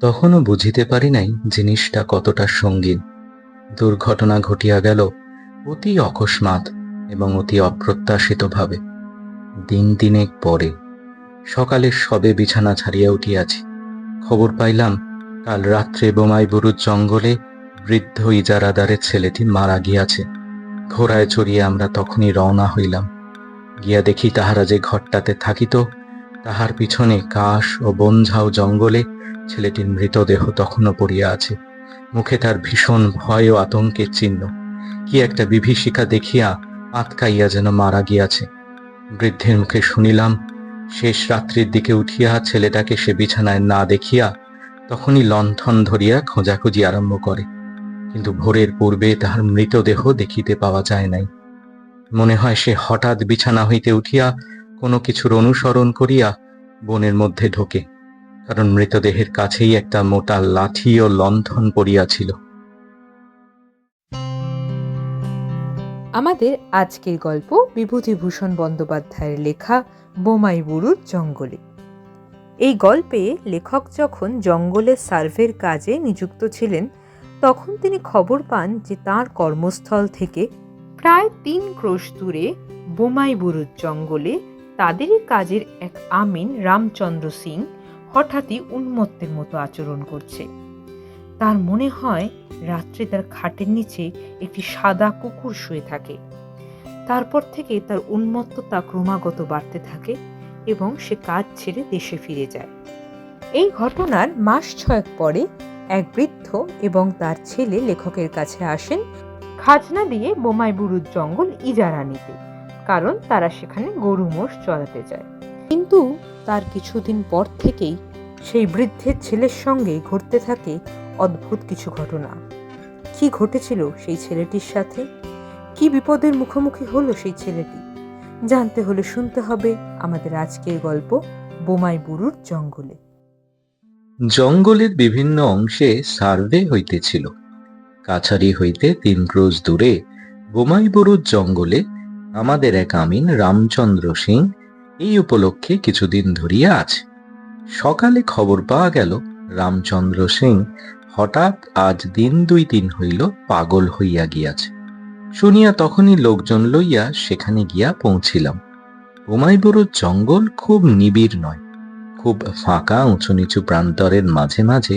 তখনও বুঝিতে পারি নাই জিনিসটা কতটা সঙ্গীন। দুর্ঘটনা ঘটিয়া গেল অতি অকস্মাৎ এবং অতি অপ্রত্যাশিতভাবে। দিন দিনেক পরে সকালে সবে বিছানা ছাড়িয়া উঠিয়াছি। খবর পাইলাম, কাল রাত্রে বোমাই বুরুর জঙ্গলে বৃদ্ধ ইজারাদারের ছেলেটি মারা গিয়াছে। ঘোড়ায় চড়িয়ে আমরা তখনই রওনা হইলাম। গিয়া দেখি তাহারা যে ঘরটাতে থাকিত, তাহার পিছনে কাশ ও বনঝাও জঙ্গলে ছেলেটির মৃতদেহ তখনও পড়িয়া আছে। মুখে তার ভীষণ ভয় ও আতঙ্কের চিহ্ন। কি একটা বিভীষিকা দেখিয়া আতকাইয়া যেন মারা গিয়াছে। বৃদ্ধের মুখে শুনিলাম, শেষ রাত্রির দিকে উঠিয়া ছেলেটাকে সে বিছানায় না দেখিয়া তখনই লণ্ঠন ধরিয়া খোঁজাখুঁজি আরম্ভ করে। কিন্তু ভোরের পূর্বে তাহার মৃতদেহ দেখিতে পাওয়া যায় নাই। মনে হয় সে হঠাৎ বিছানা হইতে উঠিয়া কোনো কিছুর অনুসরণ করিয়া বনের মধ্যে ঢোকে। কারণ মৃতদেহের কাছেই একটা মোটা লাঠি ও লণ্ঠন পড়িয়াছিল। আমাদের আজকের গল্প বিভূতিভূষণ বন্দ্যোপাধ্যায়ের লেখা বোমাই বুড়ুর জঙ্গলে। এই গল্পে লেখক যখন জঙ্গলে সার্ভের কাজে নিযুক্ত ছিলেন, তখন তিনি খবর পান যে তার কর্মস্থল থেকে প্রায় তিন ক্রোশ দূরে বোমাই বুড়ুর জঙ্গলে তাদেরই কাজের এক আমিন রামচন্দ্র সিং হঠাৎই উন্মত্তের মতো আচরণ করছে। তার মনে হয় রাত্রে তার খাটের নিচে একটি সাদা কুকুর শুয়ে থাকে। তারপর থেকে তার উন্মত্ততা ক্রমাগত বাড়তে থাকে এবং সে কাজ ছেড়ে দেশে ফিরে যায়। এই ঘটনার মাস ছয়েক পরে এক বৃদ্ধ এবং তার ছেলে লেখকের কাছে আসেন খাজনা দিয়ে বোমাই বুরুর জঙ্গল ইজারা নিতে, কারণ তারা সেখানে গরু মোষ চড়াতে যায়। কিন্তু তার কিছুদিন পর থেকেই সেই বৃদ্ধের ছেলের সঙ্গে ঘটতে থাকে অদ্ভুত কিছু ঘটনা। কি ঘটেছিল সেই ছেলেটির সাথে? কি বিপদের মুখোমুখি হলো সেই ছেলেটি? জানতে হলে শুনতে হবে আমাদের আজকের গল্প বোমাই বুরুর জঙ্গলে। জঙ্গলের বিভিন্ন অংশে সার্ভে হইতেছিল। কাছারি হইতে তিন ক্রোশ দূরে বোমাইবুরুর জঙ্গলে আমাদের এক আমিন রামচন্দ্র সিং এই উপলক্ষে কিছুদিন ধরিয়া আছে সকালে খবর পাওয়া গেল, রামচন্দ্র সিং হঠাৎ আজ দিন দুই দিন হইল পাগল হইয়া গিয়াছে। শুনিয়া তখনই লোকজন লইয়া সেখানে গিয়া পৌঁছিলাম। বোমাইবুরুর জঙ্গল খুব নিবিড় নয়, খুব ফাঁকা উঁচু নিচু প্রান্তরের মাঝে মাঝে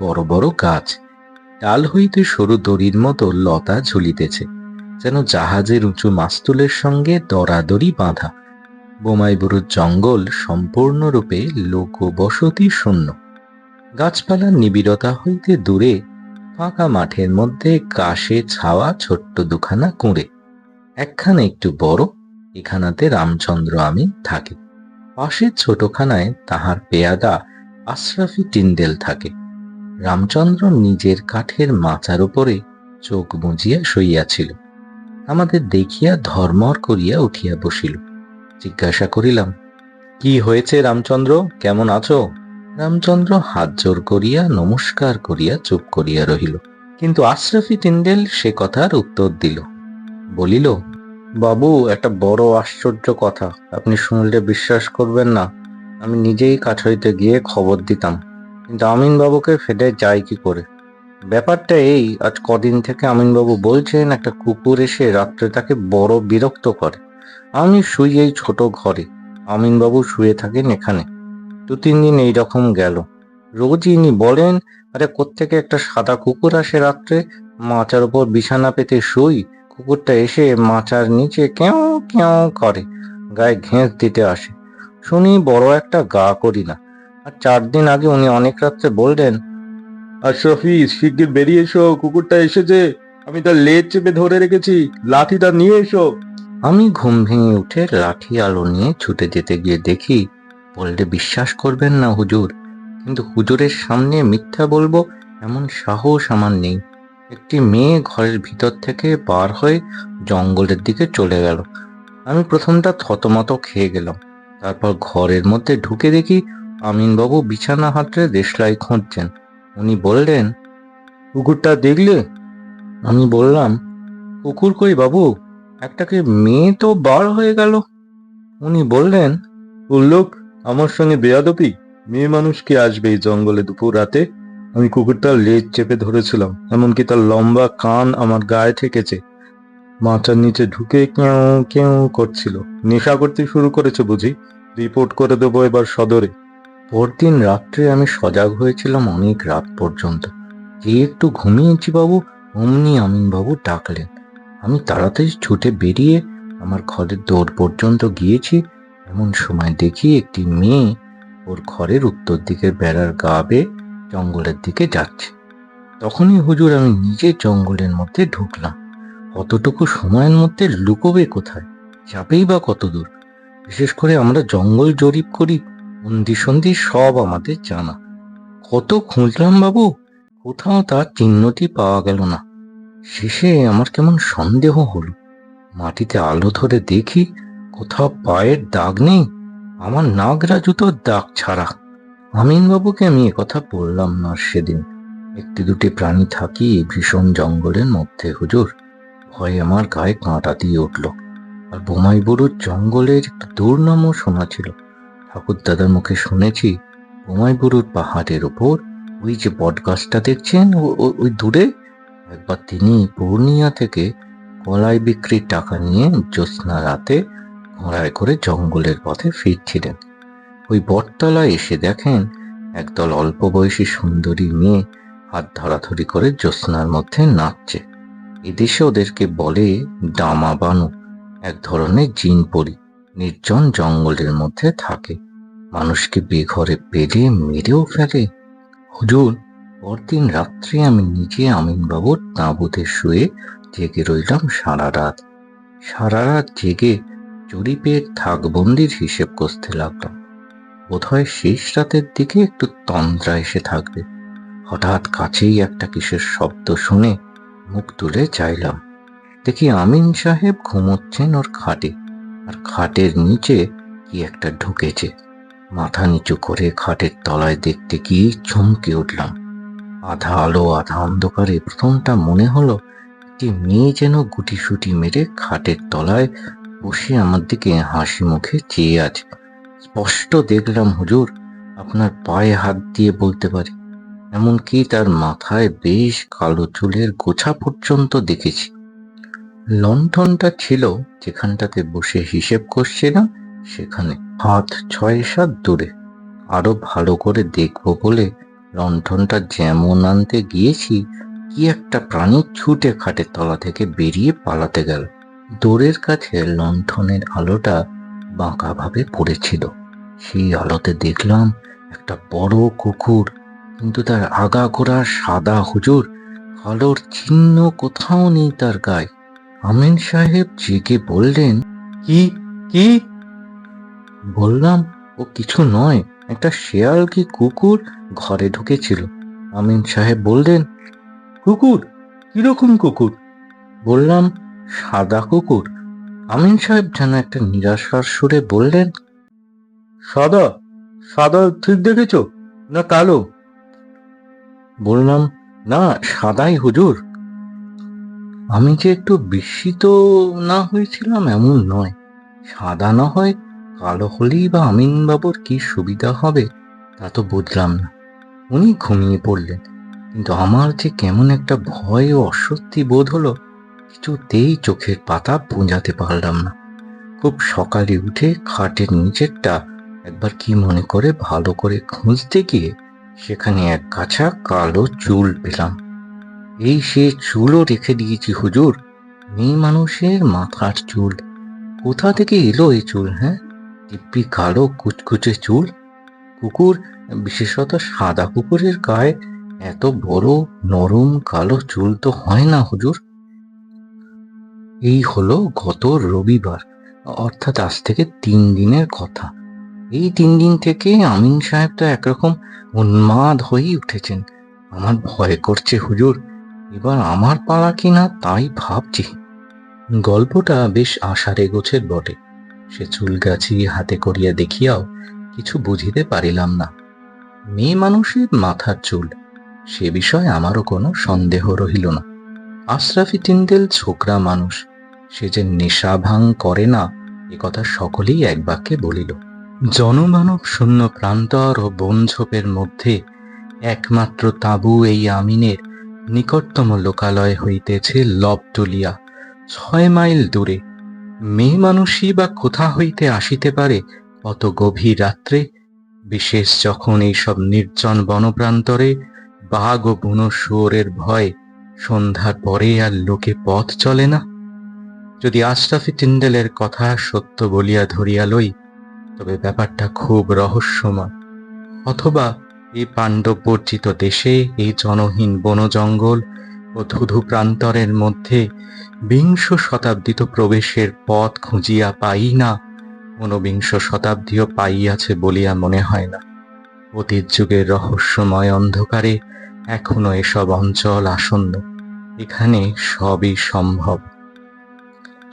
বড় বড় গাছ। ডাল হইতে সরু দড়ির মতো লতা ঝুলিতেছে, যেন জাহাজের উঁচু মাস্তুলের সঙ্গে দরাদরি বাঁধা। বোমাইবুরুর জঙ্গল সম্পূর্ণরূপে লোকবসতি শূন্য। গাছপালার নিবিড়তা হইতে দূরে, ফাঁকা মাঠের মধ্যে কাশে ছাওয়া ছোট্ট দুখানা কুঁড়ে। একখানা একটু বড়, এখানাতে রামচন্দ্র আমি থাকি। পাশের ছোটখানায় তাহার পেয়াদা আশরাফি টিন্ডেল থাকে। রামচন্দ্র নিজের কাঠের মাচার উপরে চোখ বুজিয়া শইয়াছিল। আমাদের দেখিয়া ধর্মর করিয়া উঠিয়া বসিল। জিজ্ঞাসা করিলাম, কি হয়েছে রামচন্দ্র? কেমন আছো? রামচন্দ্র হাত জোর করিয়া, নমস্কার করিয়া, চুপ করিয়া রহিল। কিন্তু আশরাফি টিন্ডেল সে কথার উত্তর দিল, বলিল, বাবু, একটা বড় আশ্চর্য কথা। আপনি শুনলে বিশ্বাস করবেন না, আমি নিজেই কাছারিতে গিয়ে খবর দিতাম। কিন্তু আমিন বাবুকে ফেলে যায় কি করে? ব্যাপারটা এই, আজ কদিন থেকে আমিনবাবু বলছেন, একটা কুকুর এসে রাত্রে তাকে বড় বিরক্ত করে। আমি শুই এই ছোট ঘরে। আমিনবাবু শুয়ে থাকেন এখানে। দু, তিন দিন এইরকম গেল। রোজই ইনি বলেন, আরে কোত্থেকে একটা সাদা কুকুর আসে রাত্রে? মাচার উপর বিছানা পেতে শুই। কুকুরটা এসে মাচার নিচে কেউ কেউ করে, গায়ে ঘেঁস দিতে আসে। শুনি বড় একটা গা করি না। আর চার দিন আগে উনি অনেক রাত্রে বললেন আশরাফি শিগগির বেরিয়ে এসো, কুকুরটা এসেছে। আমি তার লেজ চেপে ধরে রেখেছি। লাঠিটা নিয়ে এসো। আমি ঘুম ভেঙে উঠে লাঠি আলো নিয়ে ছুটে যেতে গিয়ে দেখি বললে বিশ্বাস করবেন না হুজুর, কিন্তু হুজুরের সামনে মিথ্যা বলব এমন সাহস আমার নেই। একটি মেয়ে ঘরের ভিতর থেকে বার হয়ে জঙ্গলের দিকে চলে গেল। আমি প্রথমটা থতমত খেয়ে গেলাম। তারপর ঘরের মধ্যে ঢুকে দেখি আমিনবাবু বিছানা হাতড়ে দেশলাই খুঁজছেন। উনি বললেন, কুকুরটা দেখলে? আমি বললাম, কুকুর কই বাবু? একটাকে মেয়ে তো বার হয়ে গেল? উনি বললেন উল্লোক আমার সঙ্গে বেয়াদপি মেয়ে মানুষ কি আসবে এই জঙ্গলে দুপুর রাতে? আমি কুকুরটার লেজ চেপে ধরেছিলাম, এমনকি তার লম্বা কান আমার গায়ে ঠেকেছে। মাথার নিচে ঢুকে কেউ কেউ করছিল। নেশা করতে শুরু করেছে বুঝি। রিপোর্ট করে দেবো এবার সদরে। পরদিন রাত্রে আমি সজাগ হয়েছিলাম অনেক রাত পর্যন্ত। যে একটু ঘুমিয়েছি বাবু? অমনি আমিন বাবু ডাকলেন। আমি তাড়াতাড়ি ছুটে বেরিয়ে আমার ঘরের দৌড় পর্যন্ত গিয়েছি। এমন সময় দেখি একটি মেয়ে ওর ঘরের উত্তর দিকের বেড়ার গা বেয়ে জঙ্গলের দিকে যাচ্ছে। তখনই হুজুর আমি নিজে জঙ্গলের মধ্যে ঢুকলাম। অতটুকু সময়ের মধ্যে লুকোবে কোথায়? যাবেই বা কত দূর বিশেষ করে আমরা জঙ্গল জরিপ করি বন্দি সন্ধি সব আমাদের জানা। কত খুঁজলাম বাবু? কোথাও তার চিহ্নটি পাওয়া গেল না। শেষে আমার কেমন সন্দেহ হলো। মাটিতে আলো ধরে দেখি কোথাও পায়ের দাগ নেই, আমার নাগরা জুতোর দাগ ছাড়া। আমিন বাবুকে আমি কথা বললাম না সেদিন। একটি দুটি প্রাণী থাকি ভীষণ জঙ্গলের মধ্যে, হুজুর। ভয়ে আমার গায়ে কাঁটা দিয়ে উঠল। আর বোমাই বুড়োর জঙ্গলের একটু দুর্নামও শোনা ছিল। ঠাকুর দাদার মুখে শুনেছি বোমাই বুড়োর পাহাড়ের ওপর ওই যে বটগাছটা দেখছেন ও- ও- ওই দূরে? একবার তিনি পূর্ণিয়া থেকে কলাই বিক্রির টাকা নিয়ে জ্যোৎস্না রাতে ঘোড়ায় করে জঙ্গলের পথে ফিরছিলেন। ওই বটতলায় এসে দেখেন একদল অল্প বয়সী সুন্দরী মেয়ে হাত ধরাধরি করে জ্যোৎস্নার মধ্যে নাচছে। এদেশে ওদেরকে বলে ডামা বানু এক ধরনের জিন পরি নির্জন জঙ্গলের মধ্যে থাকে। মানুষকে বেঘরে পেলে মেরেও ফেলে। হুজুর পরদিন রাত্রে আমি নিজে আমিনবাবুর তাঁবুতে শুয়ে জেগে রইলাম সারা রাত। সারা রাত জেগে জরিপের থাকবন্দির হিসেব কষতে লাগলাম। বোধহয় শেষ রাতের দিকে একটু তন্দ্রা এসে থাকবে। হঠাৎ কাছেই একটা কিসের শব্দ শুনে মুখ তুলে চাইলাম। দেখি আমিন সাহেব ঘুমোচ্ছেন ওর খাটে, আর খাটের নিচে কি একটা ঢুকেছে। মাথা নিচু করে খাটের তলায় দেখতে গিয়ে চমকে উঠলাম। আধা আলো, আধা অন্ধকারে। প্রথমটা মনে হলো, একটি মেয়ে যেন গুটিসুটি মেরে খাটের তলায় বসে আমার দিকে হাসি মুখে চেয়ে আছে। স্পষ্ট দেখলাম, হুজুর, আপনার পায়ে হাত দিয়ে বলতে পারি। এমনকি তার মাথায় বেশ কালো চুলের গোছা পর্যন্ত দেখেছি। লণ্ঠনটা ছিল যেখানটাতে বসে হিসেব করছে না, সেখানে হাত ছয় সাত দূরে। আরও ভালো করে দেখব বলে লণ্ঠনটা যেমন আনতে গিয়েছি, কি একটা প্রাণী ছুটে খাটের তলা থেকে বেরিয়ে পালাতে গেল। দোরের কাছে লণ্ঠনের আলোটা বাঁকাভাবে পড়েছিল। সেই আলোতে দেখলাম একটা বড় কুকুর, কিন্তু তার আগা গোড়া সাদা হুজুর কালোর চিহ্ন কোথাও নেই তার গায়ে। আমিন সাহেব জেগে বললেন, কি কি? বললাম, ও কিছু নয় একটা শেয়াল কি কুকুর ঘরে ঢুকেছিল? আমিন সাহেব বললেন, কুকুর? কীরকম কুকুর? বললাম, সাদা কুকুর। আমিন সাহেব যেন একটা নিরাশার সুরে বললেন, সাদা? সাদা ঠিক দেখেছ? না কালো? বললাম, না, সাদাই হুজুর। আমি যে একটু বিস্মিত না হয়েছিলাম এমন নয়। সাদা না হয় কালো হলেই বা আমিন বাবুর কি সুবিধা হবে, তা তো বুঝলাম না। উনি ঘুমিয়ে পড়লেন, কিন্তু আমার যে কেমন একটা ভয় ও অস্বস্তি বোধ হলো, কিছুতেই চোখের পাতা পুঁজাতে পারলাম না। খুব সকালে উঠে খাটের নিচেরটা একবার কি মনে করে ভালো করে খুঁজতে গিয়ে সেখানে এক কাছা কালো চুল পেলাম। এই সে চুলও রেখে দিয়েছি হুজুর, মেয়ে মানুষের মাথার চুল। কোথা থেকে এলো এই চুল হ্যাঁ? দিব্যি কালো কুচকুচে চুল। কুকুর, বিশেষত সাদা কুকুরের গায়ে এত বড়, নরম, কালো চুল তো হয় না হুজুর। এই হলো গত রবিবার, অর্থাৎ আজ থেকে তিন দিনের কথা। এই তিন দিন থেকে আমিন সাহেব তো একরকম উন্মাদ হয়েই উঠেছেন। আমার ভয় করছে হুজুর, এবার আমার পালা কিনা তাই ভাবছি। গল্পটা বেশ আশারে গোছের বটে। সে চুল গাছি হাতে করিয়া দেখিয়াও কিছু বুঝিতে পারিলাম না। মেয়ে মানুষের মাথার চুল, সে বিষয়ে আমারও কোনো সন্দেহ রহিল না। আশরাফি তিন্দেল ছোকরা মানুষ, সে যে নেশা ভাঙ করে না, এ কথা সকলেই এক বাক্যে বলিল। জনমানব শূন্য প্রান্তর ও বনঝোপের মধ্যে একমাত্র তাঁবু এই আমিনের নিকটতম লোকালয় হইতেছে লবটুলিয়া, ছয় মাইল দূরে। মেয়ে মানুষই বা কোথা হইতে আসিতে পারে? অত গভীর রাত্রে, বিশেষ যখন এইসব নির্জন বনপ্রান্তরে বাঘ ও বুনো শুয়োরের ভয়, সন্ধ্যার পরে আর লোকে পথ চলে না? যদি আশরাফি টিন্ডেলের কথা সত্য বলিয়া ধরিয়া লই, তবে ব্যাপারটা খুব রহস্যময়। অথবা এই পাণ্ডব বর্জিত দেশে এই জনহীন বনজঙ্গল ও ধুধু প্রান্তরের মধ্যে বিংশ শতাব্দীত প্রবেশের পথ খুঁজিয়া পাই না, ঊনবিংশ শতাব্দীও পাইয়াছে বলিয়া মনে হয় না। অতীত যুগের রহস্যময় অন্ধকারে এখনও এসব অঞ্চল আসন্ন, এখানে সবই সম্ভব।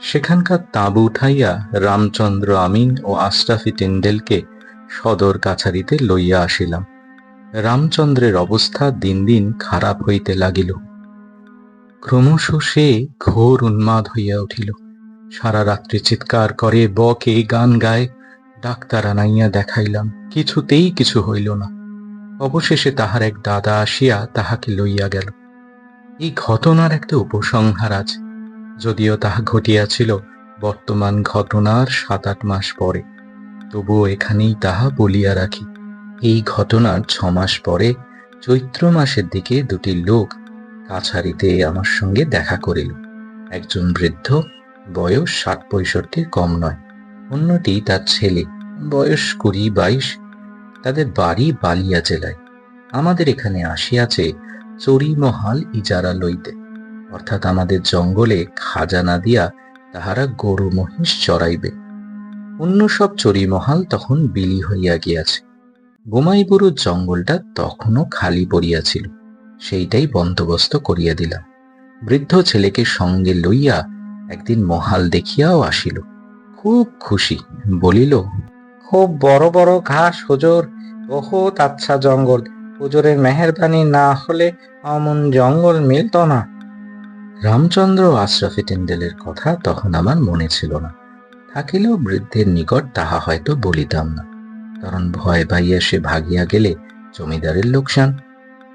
সেখানকার তাঁবু উঠাইয়া রামচন্দ্র আমিন ও আশরাফি টিন্ডেলকে সদর কাছারিতে লইয়া আসিলাম। রামচন্দ্রের অবস্থা দিন দিন খারাপ হইতে লাগিল। ক্রমশ সে ঘোর উন্মাদ হইয়া উঠিল। সারা রাত্রি চিৎকার করে, বকে, গান গায়, ডাক্তার আনাইয়া দেখাইলাম, কিছুতেই কিছু হইল না। অবশেষে তাহার এক দাদা আসিয়া তাহাকে লইয়া গেল। এই ঘটনার একটা উপসংহার আছে। যদিও তাহা ঘটিয়াছিল বর্তমান ঘটনার সাত আট মাস পরে, তবুও এখানেই তাহা বলিয়া রাখি। এই ঘটনার ছ মাস পরে, চৈত্র মাসের দিকে দুটি লোক কাছারিতে আমার সঙ্গে দেখা করিল। একজন বৃদ্ধ, বয়স ষাট পঁয়ষট্টির কম নয়। অন্যটি তার ছেলে, বয়স কুড়ি বাইশ। তাদের বাড়ি বালিয়া জেলায়। আমাদের এখানে আসিয়াছে চরিমহাল ইজারা লইতে। অর্থাৎ আমাদের জঙ্গলে খাজানা দিয়া তাহারা গরু মহিষ চড়াইবে। অন্য সব চরিমহাল তখন বিলি হইয়া গিয়াছে। বোমাইবুরুর জঙ্গলটা তখনও খালি পড়িয়াছিল। সেইটাই বন্দোবস্ত করিয়া দিলাম। বৃদ্ধ ছেলেকে সঙ্গে লইয়া একদিন মহাল দেখিয়াও আসিল। খুব খুশি, বলিল, খুব বড় বড় ঘাস হুজুর, বহুত আচ্ছা জঙ্গল। হুজুরের মেহরবানি না হলে অমন জঙ্গল মিলতো না। রামচন্দ্র আশরাফি টেন্ডেলের কথা তখন আমার মনে ছিল না। থাকিলেও বৃদ্ধের নিকট তাহা হয়তো বলিতাম না, কারণ ভয় পাইয়া সে ভাগিয়া গেলে জমিদারের লোকসান।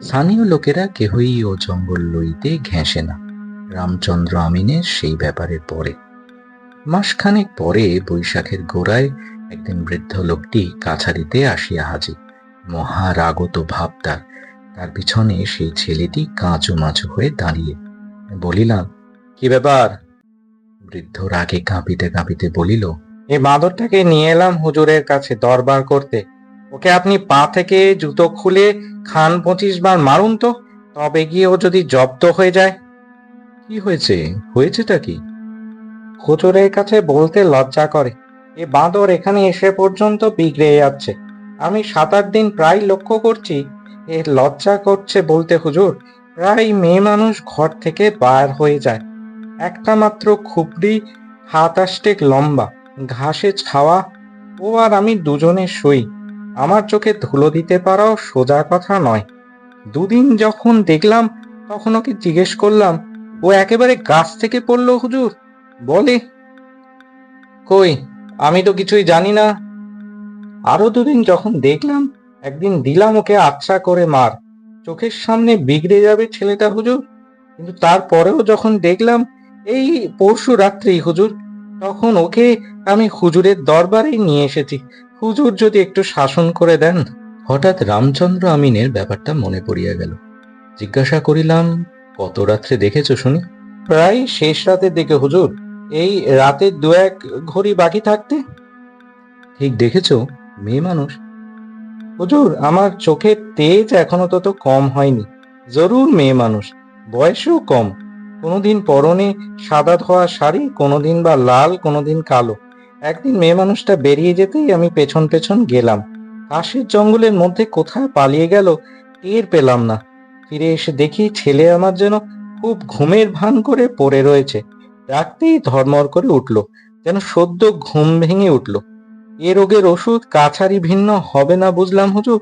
স্থানীয় লোকেরা কেহই ও জঙ্গল লইতে ঘেঁষে না। রামচন্দ্র আমিনের সেই ব্যাপারে পরে। মাসখানেক পরে বৈশাখের গোড়ায় একদিন বৃদ্ধ লোকটি কাছারিতে আসিয়া হাজির। মহারাগত ভাব তার। তার পিছনে সেই ছেলেটি কাঁচু মাচু হয়ে দাঁড়িয়ে। বলিলাম, কি ব্যাপার? বৃদ্ধ রাগে কাঁপিতে কাঁপিতে বলিল এই বাঁদরটাকে নিয়ে এলাম হুজুরের কাছে দরবার করতে। ওকে আপনি পা থেকে জুতো খুলে খান পঁচিশ বার মারুন তো। তবে গিয়ে ও যদি জব্দ হয়ে যায়। কি হয়েছে? হয়েছেটা কি? হুজুরের কাছে বলতে লজ্জা করে। এ বাঁদর এখানে এসে পর্যন্ত বিগড়ে যাচ্ছে। আমি সাত আট দিন প্রায় লক্ষ্য করছি, এ লজ্জা করছে বলতে হুজুর। প্রায় মেয়ে মানুষ ঘর থেকে বার হয়ে যায়। একটা মাত্র খুপড়ি হাত আষ্টেক লম্বা, ঘাসে ছাওয়া। ও আর আমি দুজনে শুই। আমার চোখে ধুলো দিতে পারাও সোজা কথা নয়। দুদিন যখন দেখলাম, তখন ওকে জিজ্ঞেস করলাম, ও একেবারে গাছ থেকে পড়ল হুজুর? বলে। কই, আমি তো কিছুই জানি না। আরও দুদিন যখন দেখলাম, একদিন দিলাম ওকে আচ্ছা করে মার। চোখের সামনে বিগড়ে যাবে ছেলেটা হুজুর। কিন্তু তারপরেও যখন দেখলাম, এই পরশু রাত্রি হুজুর, তখন ওকে আমি হুজুরের দরবারেই নিয়ে এসেছি। হুজুর যদি একটু শাসন করে দেন, হঠাৎ রামচন্দ্র আমিনের ব্যাপারটা মনে পড়িয়া গেল। জিজ্ঞাসা করিলাম, কত রাত্রে দেখেছ শুনি? প্রায় শেষ রাতের দিকে হুজুর। এই রাতের দু এক ঘড়ি বাকি থাকতে? ঠিক দেখেছ, মেয়ে মানুষ। হুজুর, আমার চোখের তেজ এখনও তত কম হয়নি। জরুর মেয়ে মানুষ, বয়সেও কম। কোনোদিন পরনে সাদা ধোয়া শাড়ি, কোনোদিন বা লাল, কোনোদিন কালো। একদিন মেয়ে মানুষটা বেরিয়ে যেতেই আমি পেছন পেছন গেলাম। কাশের জঙ্গলের মধ্যে কোথায় পালিয়ে গেল টের পেলাম না। ফিরে এসে দেখি ছেলে আমার যেন খুব ঘুমের ভান করে পড়ে রয়েছে। ডাকতেই ধর্মর করে উঠল, যেন সদ্য ঘুম ভেঙে উঠল। এ রোগের ওষুধ কাছারি ভিন্ন হবে না বুঝলাম হুজুর।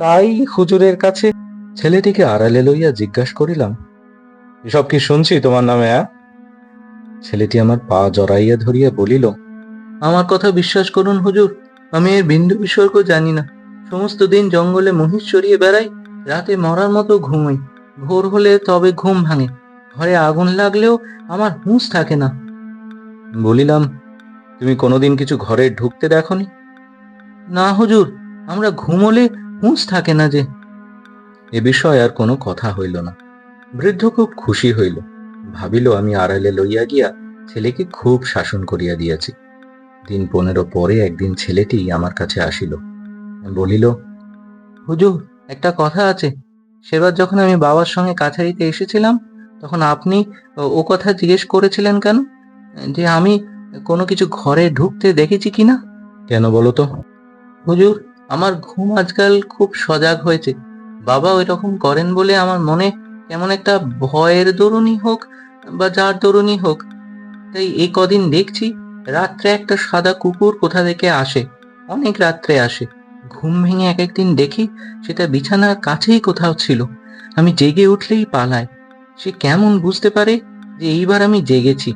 তাই হুজুরের কাছে ছেলেটিকে আড়ালে লইয়া জিজ্ঞাসা করিলাম, এসব কি শুনছি তোমার নামে ছেলেটি আমার পা জড়াইয়া ধরিয়া বলিল আমার কথা বিশ্বাস করুন হুজুর। আমি এর বিন্দু বিসর্গ জানি না। সমস্ত দিন জঙ্গলে মহিষ চড়িয়ে বেড়াই, রাতে মরার মতো ঘুমোই। ভোর হলে তবে ঘুম ভাঙে। ঘরে আগুন লাগলেও আমার হুঁশ থাকে না। বলিলাম, তুমি কোনোদিন কিছু ঘরে ঢুকতে দেখনি? না হুজুর, আমরা ঘুমোলে হুঁশ থাকে না যে। এ বিষয়ে আর কোনো কথা হইল না। বৃদ্ধ খুব খুশি হইল। ভাবিল, আমি আড়ালে লইয়া গিয়া ছেলেকে খুব শাসন করিয়া দিয়াছি। দিন পনেরো পরে একদিন ছেলেটি আমার কাছে আসিল। বলিল, হুজুর, একটা কথা আছে। সেবার যখন আমি বাবার সঙ্গে কাছারিতে এসেছিলাম, তখন আপনি ও- কথা জিজ্ঞেস করেছিলেন কেন? যে আমি কোনো কিছু ঘরে ঢুকতে দেখেছি কি না? কেন বলো তো? হুজুর, আমার ঘুম আজকাল খুব সজাগ হয়েছে। বাবা ওই রকম করেন বলে আমার মনে কেমন একটা ভয়ের দরুনই হোক বা যার দরুনই হোক, তাই এই কদিন দেখছি রাত্রে একটা সাদা কুকুর কোথা থেকে আসে? অনেক রাত্রে আসে। ঘুম ভেঙে এক একদিন দেখি সেটা বিছানার কাছেই কোথাও ছিল। আমি জেগে উঠলেই পালায়। সে কেমন বুঝতে পারে যে এইবার আমি জেগেছি।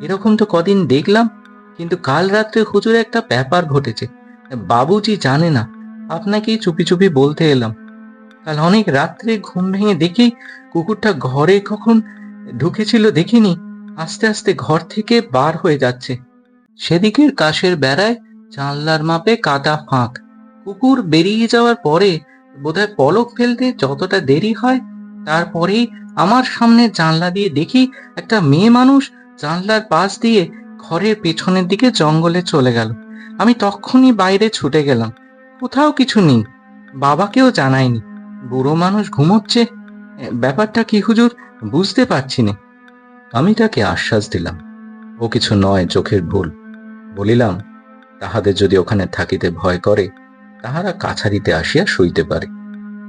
এরকম তো কদিন দেখলাম, কিন্তু কাল রাত্রে হুজুর একটা ব্যাপার ঘটেছে। বাবুজি জানে না, আপনাকেই চুপি চুপি বলতে এলাম। কাল অনেক রাত্রে ঘুম ভেঙে দেখি কুকুরটা ঘরে কখন ঢুকেছিল দেখিনি, আস্তে আস্তে ঘর থেকে বার হয়ে যাচ্ছে। সেদিকের কাশের বেড়ায় জানলার মাপে কাদা ফাঁক। কুকুর বেরিয়ে যাওয়ার পরে বোধহয় পলক ফেলতে যতটা দেরি হয়, তারপরেই আমার সামনে জানলা দিয়ে দেখি একটা মেয়ে মানুষ জানলার পাশ দিয়ে ঘরের পেছনের দিকে জঙ্গলে চলে গেল। আমি তখনই বাইরে ছুটে গেলাম। কোথাও কিছু নেই। বাবাকেও জানায়নি বুড়ো মানুষ ঘুমোচ্ছে। ব্যাপারটা কি হুজুর? বুঝতে পারছি না। আমি তাকে আশ্বাস দিলাম। ও কিছু নয়, চোখের ভুল। বলিলাম, তাহাদের যদি ওখানে থাকিতে ভয় করে, তাহারা কাছারিতে আসিয়া শুইতে পারে।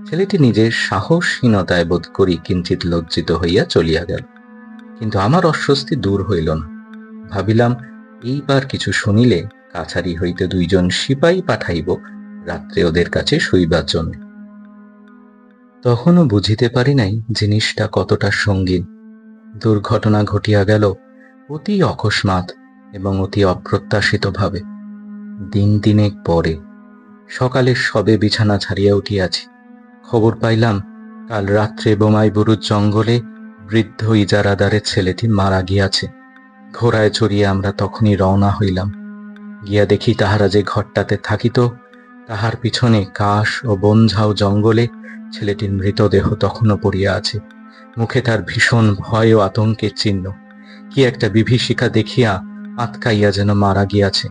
ছেলেটি নিজের সাহসহীনতায় বোধ করি কিঞ্চিত লজ্জিত হইয়া চলিয়া গেল। কিন্তু আমার অস্বস্তি দূর হইল না। ভাবিলাম, এইবার কিছু শুনিলে কাছারি হইতে দুইজন সিপাই পাঠাইব রাত্রে ওদের কাছে শুইবার জন্য। তখনও বুঝিতে পারি নাই জিনিসটা কতটা সঙ্গীন। দুর্ঘটনা ঘটিয়া গেল, অতি অকস্মাৎ এবং অতি অপ্রত্যাশিতভাবে। দিন দিনেক পরে সকালে সবে বিছানা ছাড়িয়া উঠিয়াছি। খবর পাইলাম, কাল রাত্রে বোমাইবুরুর জঙ্গলে বৃদ্ধ ইজারাদারের ছেলেটি মারা গিয়াছে। ঘোড়ায় চড়িয়ে আমরা তখনই রওনা হইলাম। গিয়া দেখি তাহারা যে ঘরটাতে থাকিত, তাহার পিছনে কাশ ও বনঝাও জঙ্গলে ছেলেটির মৃতদেহ তখনও পড়িয়া আছে। মুখে তার ভীষণ ভয় ও আতঙ্কের চিহ্ন। কি একটা বিভীষিকা দেখিয়া আতকাইয়া যেন মারা গিয়াছে।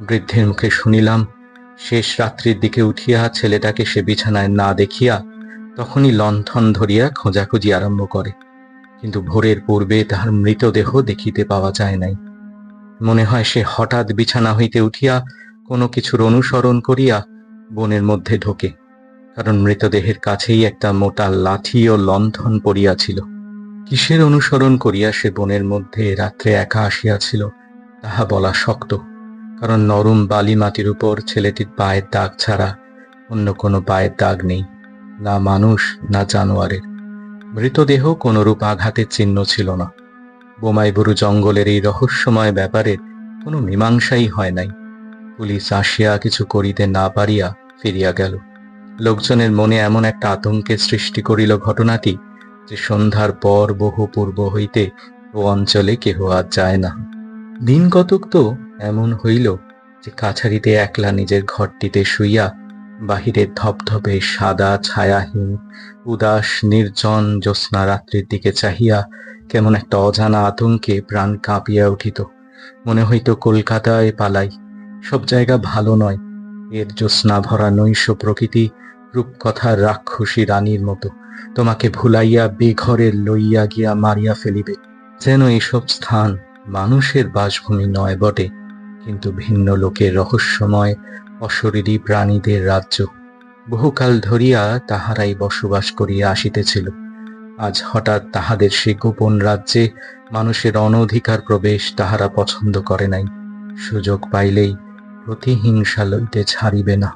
বৃদ্ধের মুখে শুনিলাম, শেষ রাত্রির দিকে উঠিয়া ছেলেটাকে সে বিছানায় না দেখিয়া তখনই লণ্ঠন ধরিয়া খোঁজাখুঁজি আরম্ভ করে। কিন্তু ভোরের পূর্বে তাহার মৃতদেহ দেখিতে পাওয়া যায় নাই। মনে হয় সে হঠাৎ বিছানা হইতে উঠিয়া কোনো কিছুর অনুসরণ করিয়া বনের মধ্যে ঢোকে, কারণ মৃতদেহের কাছেই একটা মোটা লাঠি ও লণ্ঠন পড়িয়াছিল। কিসের অনুসরণ করিয়া সে বনের মধ্যে রাত্রে একা আসিয়াছিল? তাহা বলা শক্ত, কারণ নরম বালি মাটির উপর ছেলেটির পায়ের দাগ ছাড়া অন্য কোনো পায়ের দাগ নেই, না মানুষ, না জানোয়ারের। মৃতদেহ কোনরূপ আঘাতের চিহ্ন ছিল না। বোমাইবুরু জঙ্গলের এই রহস্যময় ব্যাপারে কোনো মীমাংসাই হয় নাই। পুলিশ আসিয়া কিছু করিতে না পারিয়া ফিরিয়া গেল। লোকজনের মনে এমন একটা আতঙ্কের সৃষ্টি করিল ঘটনাটি যে সন্ধ্যার পর বহু পূর্ব হইতে ও অঞ্চলে কেহ আর যায় না। দিন কতক তো এমন হইল যে কাছারিতে একলা নিজের ঘরটিতে শুইয়া বাহিরের ধপধপে সাদা ছায়াহীন, উদাস, নির্জন জ্যোৎস্না রাত্রির দিকে চাহিয়া কেমন একটা অজানা আতঙ্কে প্রাণ কাঁপিয়া উঠিত। মনে হইত কলকাতায় পালাই। সব জায়গা ভালো নয়। এর জ্যোৎস্না ভরা নৈশ প্রকৃতি রূপকথার রাক্ষসী রানীর মতো, তোমাকে ভুলাইয়া বেঘরে লইয়া গিয়া মারিয়া ফেলিবে। যেন এইসব স্থান মানুষের বাসভূমি নয় বটে, কিন্তু ভিন্ন লোকের রহস্যময়, অশরীরী প্রাণীদের রাজ্য। বহুকাল ধরিয়া তাহারাই বসবাস করিয়া আসিতেছিল। আজ হঠাৎ তাহাদের সে গোপন রাজ্যে মানুষের অনধিকার প্রবেশ তাহারা পছন্দ করে নাই। সুযোগ পাইলেই প্রতিহিংসা লইতে ছাড়িবে না।